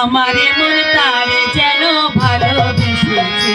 আমার মন তার যেন ভালোবেসেছে।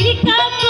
Ele cantou.